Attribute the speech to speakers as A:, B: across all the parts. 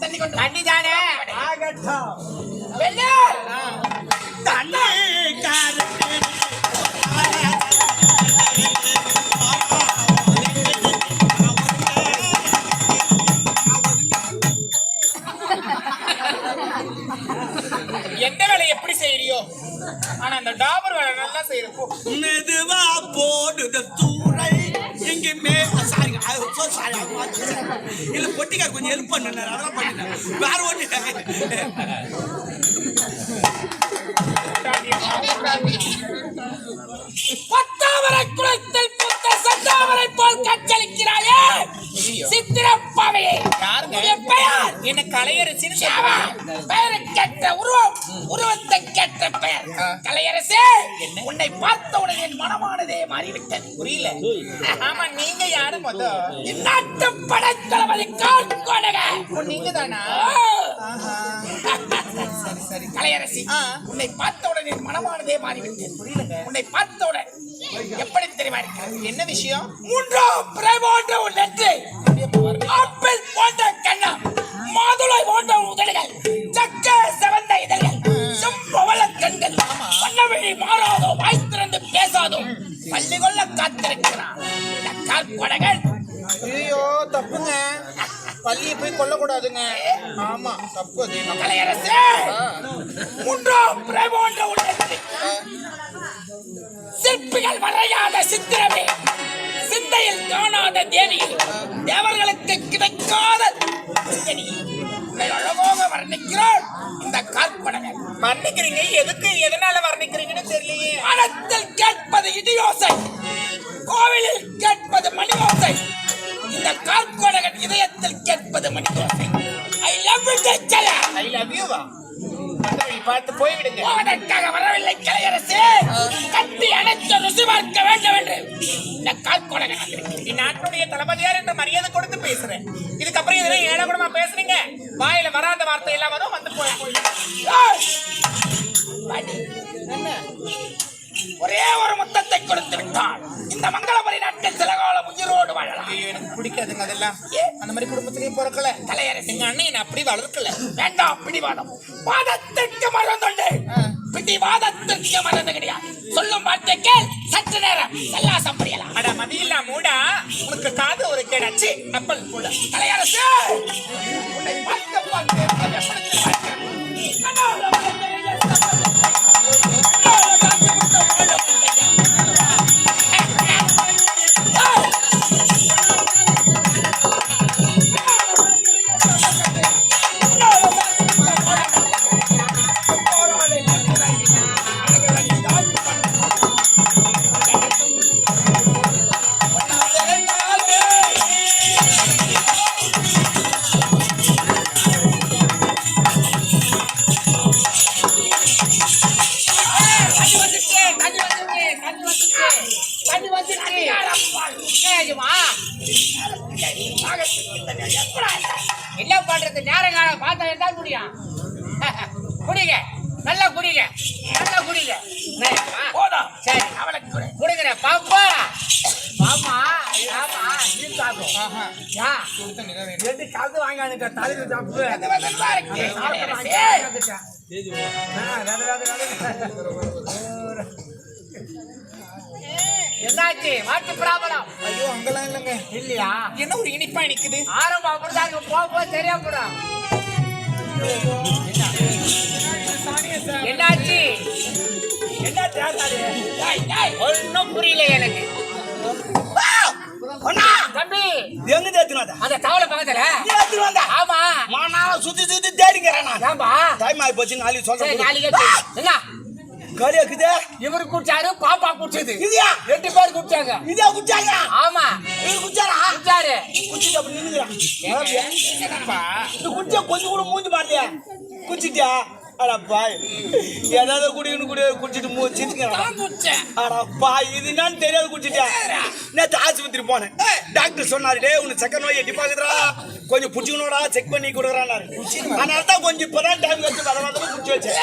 A: தண்ணி கொண்டு வா.
B: தண்ணி தானே
C: பொட்டிக்கார் கொஞ்சம் ஹெல்ப் பண்ணு அதெல்லாம் பண்ணிட்டேன் வேற ஒண்ணு
B: என்ன கலையரசின்னு
A: சேவா பெயருக்கேற்ற உருவம் உருவத்தை கேட்ட பெயர் கலையரசே உன்னை பார்த்த உடனே என் மனமானதே மாறிவிட்டது.
B: புரியல? ஆமா நீங்க யாரு? மொத
A: இந்நாட்டு படைத்தளபதி காட்கொடக
B: நீங்க தானா
A: சரி சரி கலையரசி உன்னை பார்த்த உடனே என் மனமானதே மாறிவிட்டது. புரியலங்க. உன்னை பார்த்தவுடன் எப்படி தெரியுமா இருக்கிறது
B: என்ன விஷயம்?
A: மூன்றாம் போன்ற உன் நெற்றி. ஆப்பிள் போன்ற மாதுளை போன்ற உதடுகள் சக்க செவந்த இதழ்கள் செம்பவள கண்கள். வண்ணவிழி மாறாதோ வாய் திறந்து பேசாதோ பள்ளி கொள்ள காத்திருக்கிறான் காற்படகள்.
B: ஐயோ தப்புங்க. பள்ளியை போய் கொல்லக்கூடாதுங்க. ஆமா தப்பு அது.
A: கலையரசு மூன்றாம் பிறை போன்ற உன் நெற்றி சிற்பிகள் வரையாத சித்திரமே சிந்தையில் காணாத தேவி தேவர்களுக்கு கிடைக்காத சிந்தனை. உன்னை அழகாக வர்ணிக்கிறாள் இந்த
B: எதுக்கு? எதனால வர்ணிக்கிறீங்கன்னு தெரியலையே.
A: வானத்தில் கேட்பது இடியோசை. கோவிலில் கேட்பது மணியோசை. இந்த காற்படகன் இதயத்தில் கேட்பது மணியோசை. I love you
B: I love யூவா பார்த்து போய்விடுங்க
A: அதற்காக வரவில்லை கலையரசு. கட்டி அணைத்து ருசி பார்க்க வேண்டும் என்று. இந்த வந்திருக்கிறேன்
B: இந்நாட்டுடைய தளபதியார் என்று மரியாதை கொடுத்து பேசுறேன். இதுக்கப்புறம் இதெல்லாம் ஏழகுடமா பேசுறீங்க? வாயில வராத வார்த்தை எல்லாம் வரும் வந்து போய் போய்
A: ஏய்! ஒரே ஒரு முத்தத்தை கொடுத்து விட்டால் இந்த மங்களபுரி நாட்டில் சில காலம் உயிரோடு வாழலாம்
B: ஐயோ, எனக்கு பிடிக்காதுங்க அதெல்லாம்? அந்த மாதிரி குடும்பத்திலையும் பிறக்கல
A: கலையரசு
B: எங்க அண்ணன் என்ன அப்படி வளர்க்கல
A: வேண்டாம் பிடிவாதம் வாதத்திற்கு மறந்துண்டு பிடிவாதத்திற்கு மறந்து கிடையாது சொல்லும் வார்த்தை கேள் சற்று நேரம் சல்லாசம் புரியலாம்
B: அட மதியில்லா மூடா உனக்கு காது ஒரு கேடாச்சு அப்பல் கூட
A: கலையரசு உன்னை பார்க்க பார்க்க எப்படி பார்க்கிறேன்? கண்ணால வளர்ந்த கண்ணால காட்சி கொடுத்த வாழ முல்லையா. ஏய்!
B: தண்ணி வந்துச்சு தண்ணி வந்துச்சு தண்ணி வந்துச்சு தண்ணி வந்துச்சு ஏஜமா என்ன பண்றது? நேரம் காலம் பார்த்தா தான் குடியா? குடிங்க. நல்லா குடிங்க. நல்லா குடிங்க?
A: போதும்.
B: சரி.
A: அவளுக்கு கொடு.
B: குடிக்கிறேன் பாப்பா. பாமா ஆமா நீ சாப்பிடும் யா. ரெண்டு கலந்து வாங்கி தலையில் சாப்பிடு என்னாச்சு? மாட்டு பிராபலம்.
D: ஐயோ அங்கெல்லாம் இல்லைங்க.
B: இல்லையா?
D: என்ன ஒரு இனிப்பா நிக்குது?
B: ஆரம்பம் அப்படிதான் இருக்கு. போக போக சரியா போடும் என்னாச்சு. ஒன்னும் புரியல எனக்கு. தம்பி!
C: எங்க தேத்துனாத
B: அந்த தவளை பக்கத்துல.
C: தேத்துட்டு வந்தா?
B: ஆமா.
C: மானா சுத்தி சுத்தி தேடிக்கிறேன் நான்.
B: ஏன்பா?
C: டைம் ஆகி போச்சு நாளைக்கு சொல்றேன்
B: நாளைக்கே. என்ன?
C: காலி இருக்குது?
B: இவரு குடிச்சாரு பாப்பா குடிச்சது.
C: இதுயா
B: ரெண்டு பேர் குடிச்சாங்க.
C: இதா குச்சாங்க
B: ஆமா.
C: இது குச்சாரா
B: குடிச்சாரு.
C: குச்சிட்டு அப்படி இந்த குச்சியா கொஞ்சம் கூட மூஞ்சி மாட்டியா குச்சிட்டியா அட பாய் ஏதாவது குடிக்கணும் குடி குடிச்சிட்டு மூ அட பாய் இது என்னன்னு தெரியாது குடிச்சிட்டேன் நேற்று ஆஸ்பத்திரி போனேன். டாக்டர் சொன்னாரு டே உனக்கு சக்கர நோய் எட்டி பாக்குதுடா கொஞ்சம் புடிச்சுக்கணும்டா செக் பண்ணி கொடுக்குறாரு அதனால தான் கொஞ்சம் இப்பதான் டைம் வச்சு வர குடிச்சு வச்சேன்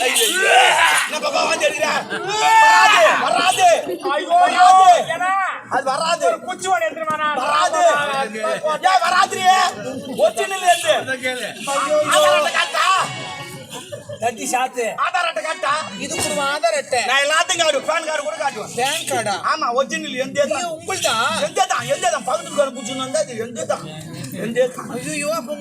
C: என்ன பாப்பா வந்து எடுக்கிறா வராது வராது ஐயோ அது வராது
B: குச்சி ஓடி எடுத்துட்டு
C: வராது ஏன் வராதுரியே ஒரிஜினல் இருந்து ஆதார் அட்டை காட்டா
A: தட்டி சாத்து
C: ஆதார் அட்டை காட்டா
D: இது குடும்ப ஆதார் அட்டை
C: நான் எல்லாத்தையும் காட்டுவேன் பேன் கார்டு கூட காட்டுவேன்
D: பேன் கார்டா
C: ஆமா ஒரிஜினல் எந்த
D: இது உங்கள்தா
C: எந்த தான் எந்த தான் பக்கத்துல கார்டு குடிச்சுன்னு வந்தா இது எந்த தான் எந்த
D: ஐயோ அப்ப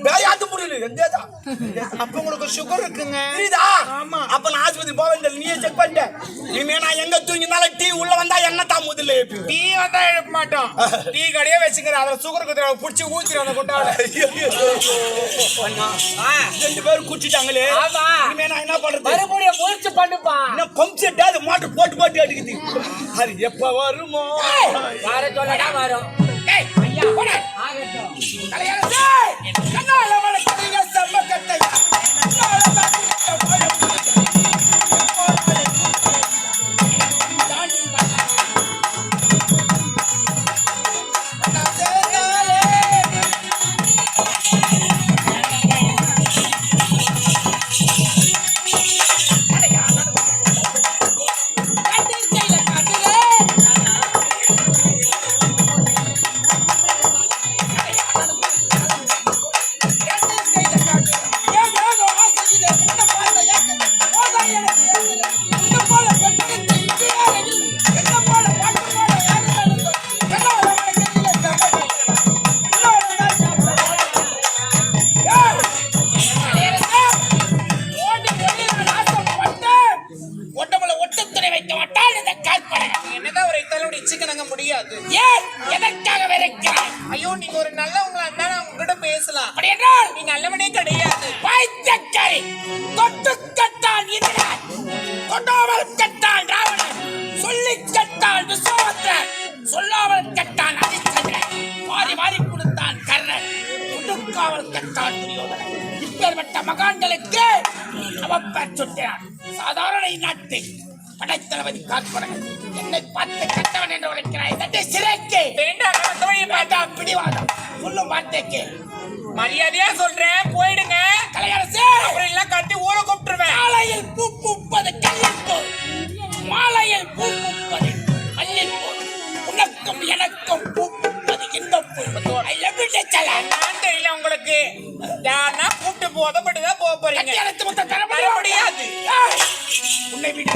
D: உங்க-
C: வேலையாத்து முடியல எந்த தான்
D: அப்ப உங்களுக்கு சுகர் இருக்குங்க.
C: புரியுதா?
D: ஆமா.
C: அப்ப நான் ஆஸ்பத்திரி போக வேண்டியது நீயே செக் பண்ணிட்ட. இனிமே நான் எங்க தூங்கினாலும் டீ உள்ள வந்தா என்ன தான் முதல்ல
D: டீ வந்தா எழுப்ப மாட்டோம். டீ கடையே வச்சுக்கிற அதுல சுகர் குதிரை புடிச்சு ஊத்திரும் அந்த
C: அண்ணா ரெண்டு பேரும் குடிச்சிட்டாங்களே. இனிமே நான் என்ன பண்றது?
B: மறுபடியும் முயற்சி பண்ணுப்பா.
C: என்ன பம்ப் செட் அது மாட்டு போட்டு போட்டு அடிக்குது. அது எப்ப வருமோ?
B: வர சொல்லடா வரும்.
A: ஐயா
B: ஆகட்டும்.
D: ஒரு இத்தலோட இச்சிக்கனங்க முடியாது.
A: ஏன் எதற்காக வெறுக்கிறாய்
D: ஐயோ நீங்க ஒரு நல்லவங்களா இருந்தா நான் உங்ககிட்ட பேசலாம்.
A: அப்படி என்றால்
D: நீ நல்லவனே கிடையாது.
A: பைத்தியக்காரி தொட்டு கட்டான் இந்திரன் தொடாமல் கட்டான் ராவணன் சொல்லி கட்டான் விஸ்வாமித்திரன் சொல்லாமல் கட்டான் ஹரிச்சந்திரன் மாறி மாறி கொடுத்தான் கர்ணன் கொடுக்காமல் கட்டான் துரியோதனன். இப்பேற்பட்ட மகான்களுக்கு அவப்பேர் சுட்டினான் சாதாரண நாட்டு படைத்தளபதி காற்பனன் என்னை பார்த்து கட்டவன் என்று உரைக்கிறாய். தட்டை சிறைக்கு.
B: வேண்டாம்
A: பிடிவாதம். சொல்லும் வார்த்தைக்கு
B: மரியாதையா சொல்றேன் போயிடுங்க.
A: கலையரசே
B: எல்லாம் கட்டி ஊற கூப்பிட்டுருவேன்.
A: மாலையில் பூ பூப்பது கல்லிப்பூ மாலையில் பூ பூப்பது மல்லிப்பூ உனக்கும் எனக்கும் பூ பூப்பது இந்த பூ. ஐ லவ் யூ டச்சல
B: நான் தெரியல உங்களுக்கு. யாருன்னா கூப்பிட்டு போதப்பட்டு தான் போக போறீங்க.
A: தர
B: முடியாது.
A: உன்னை விட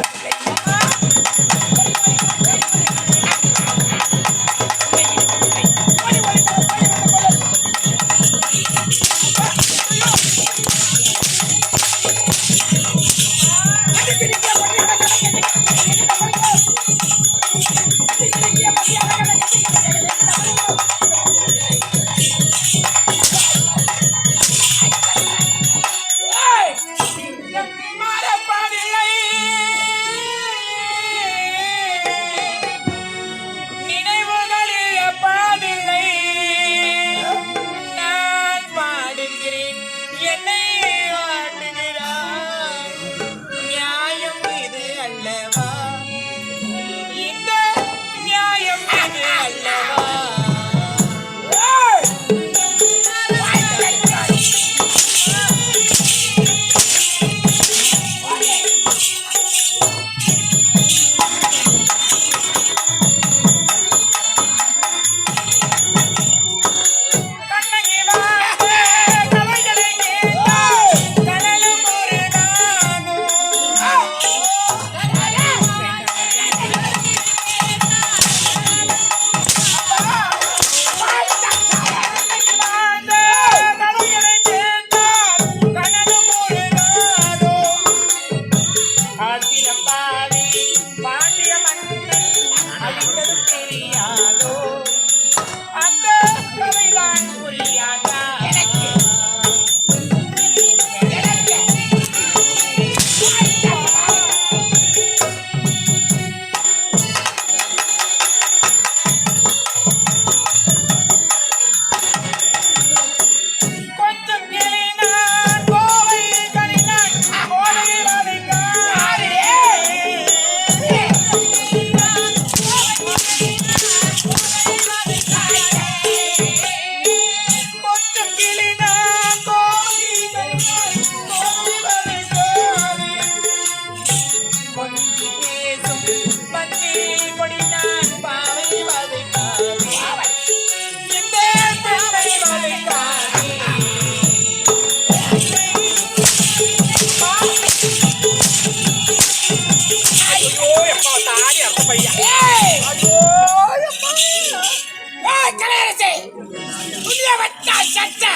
A: சட்டை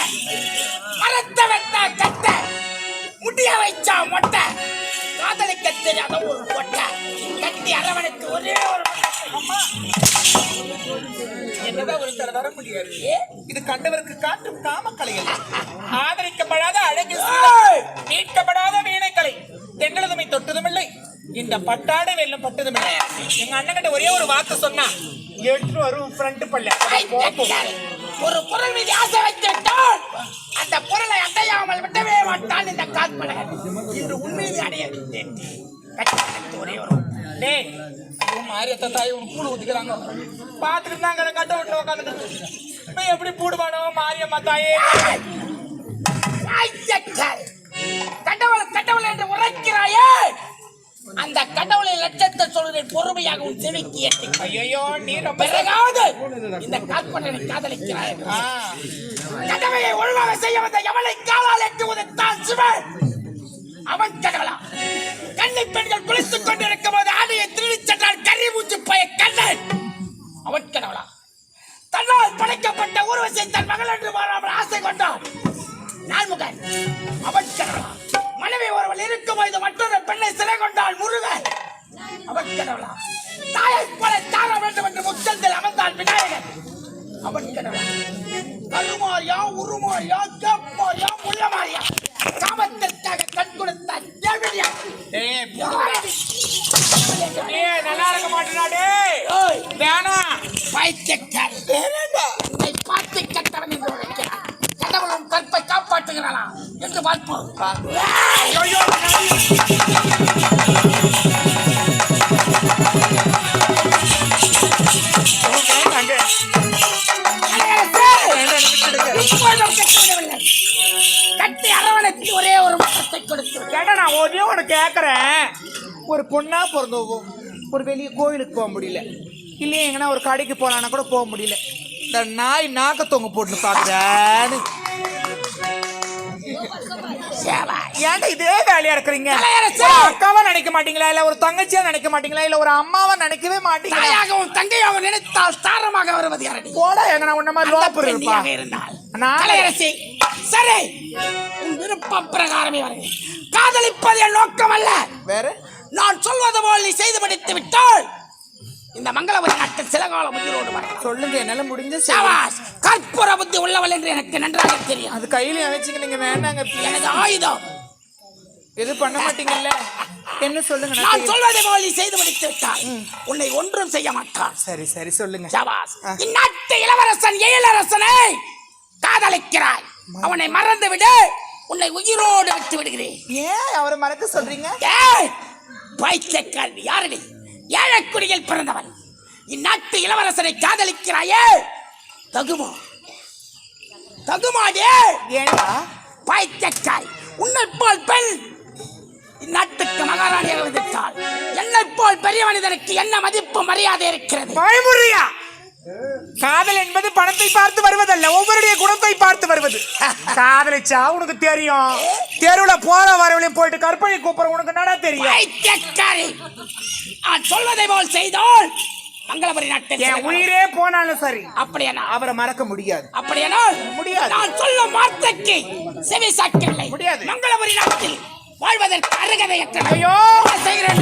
A: மரத்தை வெட்டா கட்டை. முடிய வைச்சா மொட்டை. காதலிக்க தெரியாத ஒரு கொட்டை கட்டி அரவணைக்கு ஒரே ஒரு மொட்டை.
D: என்னதான் ஒரு தர வர முடியாது? இது கண்டவருக்கு காட்டும் காமக்கலைகள் ஆதரிக்கப்படாத அழகு! மீட்கப்படாத வீணைக்கலை. தென்றதுமை தொட்டதுமில்லை. இந்த பட்டாடை வெல்லும் பட்டதுமில்லை. எங்க அண்ணன் கிட்ட ஒரே ஒரு வார்த்தை சொன்னா எட்டு வரும் ஃப்ரண்ட் பல்ல.
A: ஒரு பொருள் மீது ஆசை வைத்து விட்டால் அந்த பொருளை அடையாமல் விடவே மாட்டான் இந்த காத்மலகன் இன்று உண்மையை அடைய ஒரே ஒரு
D: உன் மாரியத்த தாய் உன் கூடு ஊத்திக்கிறாங்க பாத்துட்டு தாங்க கட்ட விட்டு உட்காந்துட்டு நான் எப்படி பூடுவானோ மாரியம்மா தாயே.
A: கடவுள் கடவுள் என்று உரைக்கிறாயே அந்த கடவுளின் லட்சத்தை சொல்கிறேன் பொறுமையாக உன் செவிக்கு
D: ஐயோ நீ
A: பிறகாவது இந்த காத்மலனை காதலிக்கிறாய். கடமையை ஒழுங்காக செய்ய வந்த எவனை காலால் கருமாரியா உருமாரியா கேப்பாரியா முள்ளமாரியா காமத்திற்காக கண் கொடுத்த தேவடியா
D: டேய், டேய், நல்லா இருக்க மாட்டேனா டேய்?
A: ஓய்
D: வேணாம்
A: பைத்தியக்காரி. உன்னை பார்த்து கட்டவன் என்று உழைக்கிறான் கடவுளும் கற்பை காப்பாற்றுகிறானா என்று பார்ப்போம். ஏய்!
D: ஐயோ
A: கட்டி அரவணைத்து ஒரே ஒரு முத்தத்தை கொடுத்து.
D: கேட்டா நான் ஒரே ஒன்று கேட்குறேன் ஒரு பொண்ணா பிறந்தோம் ஒரு வெளியே கோயிலுக்கு போக முடியல. இல்லையே எங்கன்னா ஒரு கடைக்கு போகலான்னா கூட போக முடியல. இந்த நாய் நாக்க தொங்க போட்டு பார்க்குறான்னு. ஏன்டா இதே வேலையா இருக்கிறீங்க? அக்காவா நினைக்க மாட்டீங்களா? இல்ல ஒரு தங்கச்சியா நினைக்க மாட்டீங்களா? இல்ல ஒரு அம்மாவா நினைக்கவே மாட்டீங்களா?
A: தங்கையாகவும் நினைத்தால் தாரமாக வருவது யாரடி?
D: போடா எங்க நான் உன்ன மாதிரி
A: அந்த
D: லோப்பர் இருப்பா.
A: பெண்ணியாக இருந்தால். கலையரசி சரி. உன் விருப்பம் பிரகாரமே வருகிறேன் காதலிப்பது என் நோக்கம் அல்ல.
D: வேற?
A: நான் சொல்வது போல் நீ செய்து முடித்து விட்டால் இந்த மங்களபுரி நாட்டில் சில காலம் உயிரோடு வரலாம்
D: சொல்லுங்க என்னால முடிஞ்ச
A: சாபாஸ் கற்பூர புத்தி உள்ளவள் என்று எனக்கு நன்றாக தெரியும்.
D: அது கையில வச்சுக்க நீங்க வேண்டாங்க
A: எனது ஆயுதம்.
D: எது பண்ண மாட்டீங்கல்ல? என்ன சொல்லுங்க நான்.
A: சொல்வதை போல் நீ செய்து முடித்து விட்டால் உன்னை ஒன்றும் செய்ய மாட்டான்
D: சரி சரி சொல்லுங்க.
A: சாபாஸ் இந்நாட்டு இளவரசன் எழிலரசனை காதலிக்கிறாய். அவனை மறந்து விடு உன்னை உயிரோடு விட்டு விடுகிறேன்.
D: ஏன் அவரை மறக்க சொல்றீங்க?
A: ஏய் பைத்தியக்காரன் யாரடி? ஏழக்குடியில் பிறந்தவன். இந்நாட்டு இளவரசனை காதலிக்கிறாயே. தகுமா? தகுமாடே
D: ஏன்டா?
A: பைத்தியக்காரி உன்னை போல் பெண் இந்நாட்டுக்கு மகாராணியாக வந்துட்டாள் என்னை போல் பெரிய மனிதனுக்கு என்ன மதிப்பு மரியாதை இருக்கிறது?
D: பயமுறியா காதல் என்பது பணத்தை பார்த்து வருவதல்ல ஒவ்வொருடைய குணத்தை பார்த்து வருவது. காதலிச்சா உனக்கு தெரியும். தெருவுல போற வரவளையும் போயிட்டு கற்பனை கூப்பிட உனக்கு என்னடா தெரியும்?
A: சொல்வதை போல் செய்தால் மங்களபுரி நாட்டில்
D: என் உயிரே போனாலும் சரி.
A: அப்படியானா
D: அவரை மறக்க முடியாது.
A: அப்படியானால்?
D: முடியாது.
A: நான் சொல்லும் வார்த்தைக்கு செவி சாக்கில்லை
D: முடியாது.
A: மங்களபுரி நாட்டில் வாழ்வதற்கு அருகதையற்ற
D: ஐயோ!
A: செய்கிறேன்